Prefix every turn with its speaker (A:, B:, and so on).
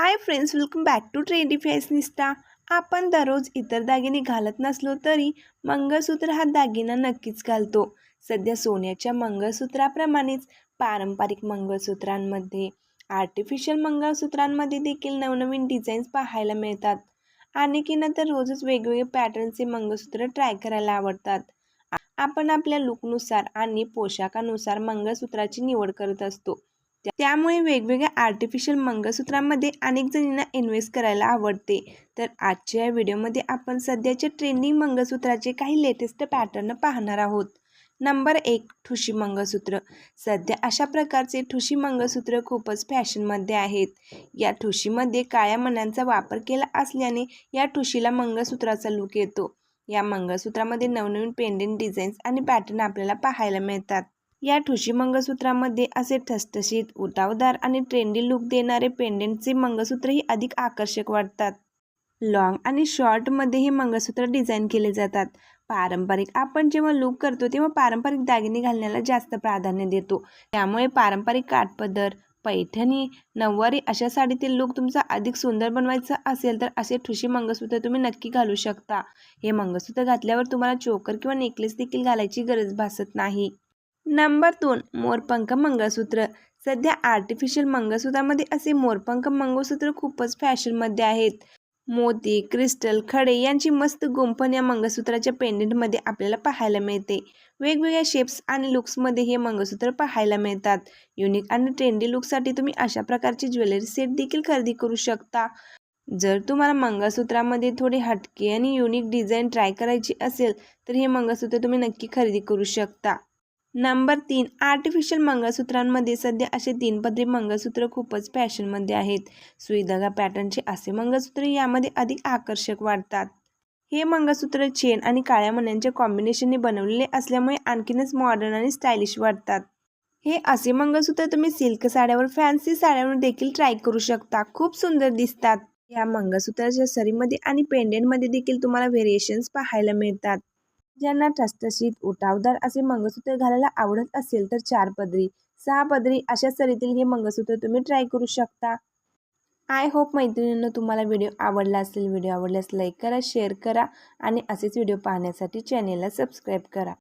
A: Hi friends welcome back to trendy fashionista आपण दररोज इतर दागिने घालत नसलो तरी मंगळसूत्र हा दागिना नक्कीच घालतो. सध्या सोन्याच्या मंगळसूत्राप्रमाणेच पारंपरिक मंगळसूत्रांमध्ये आर्टिफिशियल मंगळसूत्रांमध्ये देखील नवनवीन डिझाईन्स पाहायला मिळतात. आणि की नंतर रोजच वेगवेगळे पॅटर्नचे मंगळसूत्र ट्राय करायला आवडतात. आपण आपल्या लुकनुसार आणि पोशाखानुसार मंगळसूत्राची निवड करत असतो. त्यामुळे वेगवेगळ्या आर्टिफिशियल मंगळसूत्रांमध्ये अनेक जणींना इन्व्हेस्ट करायला आवडते. तर आजच्या या व्हिडिओमध्ये आपण सध्याच्या ट्रेंडिंग मंगळसूत्राचे काही लेटेस्ट पॅटर्न पाहणार आहोत. नंबर एक ठुशी मंगळसूत्र. सध्या अशा प्रकारचे ठुशी मंगळसूत्र खूपच फॅशनमध्ये आहेत. या ठुशीमध्ये काळ्या मण्यांचा वापर केला असल्याने या ठुशीला मंगळसूत्राचा लुक येतो. या मंगळसूत्रामध्ये नवनवीन पेंडेंट डिझाईन्स आणि पॅटर्न आपल्याला पाहायला मिळतात. या ठुशी मंगळसूत्रामध्ये असे ठसठशीत उठावदार आणि ट्रेंडी लुक देणारे पेंडेंटचे मंगळसूत्रही अधिक आकर्षक वाटतात. लॉंग आणि शॉर्टमध्ये हे मंगळसूत्र डिझाईन केले जातात. पारंपरिक आपण जेव्हा लूक करतो तेव्हा पारंपरिक दागिने घालण्याला जास्त प्राधान्य देतो. त्यामुळे पारंपरिक काठपदर पैठणी नऊवारी अशा साडीतील लुक तुमचा अधिक सुंदर बनवायचा असेल तर असे ठुशी मंगळसूत्र तुम्ही नक्की घालू शकता. हे मंगळसूत्र घातल्यावर तुम्हाला चोकर किंवा नेकलेस देखील घालायची गरज भासत नाही. नंबर दोन मोरपंख मंगळसूत्र. सध्या आर्टिफिशियल मंगळसूत्रामध्ये असे मोरपंख मंगळसूत्र खूपच फॅशनमध्ये आहेत. मोती क्रिस्टल खडे यांची मस्त गुंफण या मंगळसूत्राच्या पेंडेंटमध्ये आपल्याला पाहायला मिळते. वेगवेगळ्या शेप्स आणि लुक्समध्ये हे मंगळसूत्र पाहायला मिळतात. युनिक आणि ट्रेंडी लुकसाठी तुम्ही अशा प्रकारचे ज्वेलरी सेट देखील खरेदी करू शकता. जर तुम्हाला मंगळसूत्रामध्ये थोडे हटके आणि युनिक डिझाईन ट्राय करायची असेल तर हे मंगळसूत्र तुम्ही नक्की खरेदी करू शकता. नंबर तीन आर्टिफिशियल मंगळसूत्रांमध्ये सध्या असे तीन पदरी मंगळसूत्र खूपच फॅशनमध्ये आहेत. सुईदगा पॅटर्नचे असे मंगळसूत्र यामध्ये अधिक आकर्षक वाटतात. हे मंगळसूत्र चेन आणि काळ्या मण्यांच्या कॉम्बिनेशनने बनवलेले असल्यामुळे आणखीनच मॉडर्न आणि स्टायलिश वाटतात. हे असे मंगळसूत्र तुम्ही सिल्क साड्यावर फॅन्सी साड्यावर देखील ट्राय करू शकता. खूप सुंदर दिसतात. या मंगळसूत्राच्या सरीमध्ये आणि पेंडेंटमध्ये देखील तुम्हाला व्हेरिएशन्स पाहायला मिळतात. ज्यांना ठसठशीत उठावदार असे मंगळसूत्र घालायला आवडत असेल तर चार पदरी. सहा पदरी अशा सरीतील हे मंगळसूत्र तुम्ही ट्राय करू शकता. आय होप मैत्रिणींनो तुम्हाला व्हिडिओ आवडला असेल व्हिडिओ आवडल्यास लाईक करा शेअर करा आणि असेच व्हिडिओ पाहण्यासाठी चॅनेलला सबस्क्राईब करा.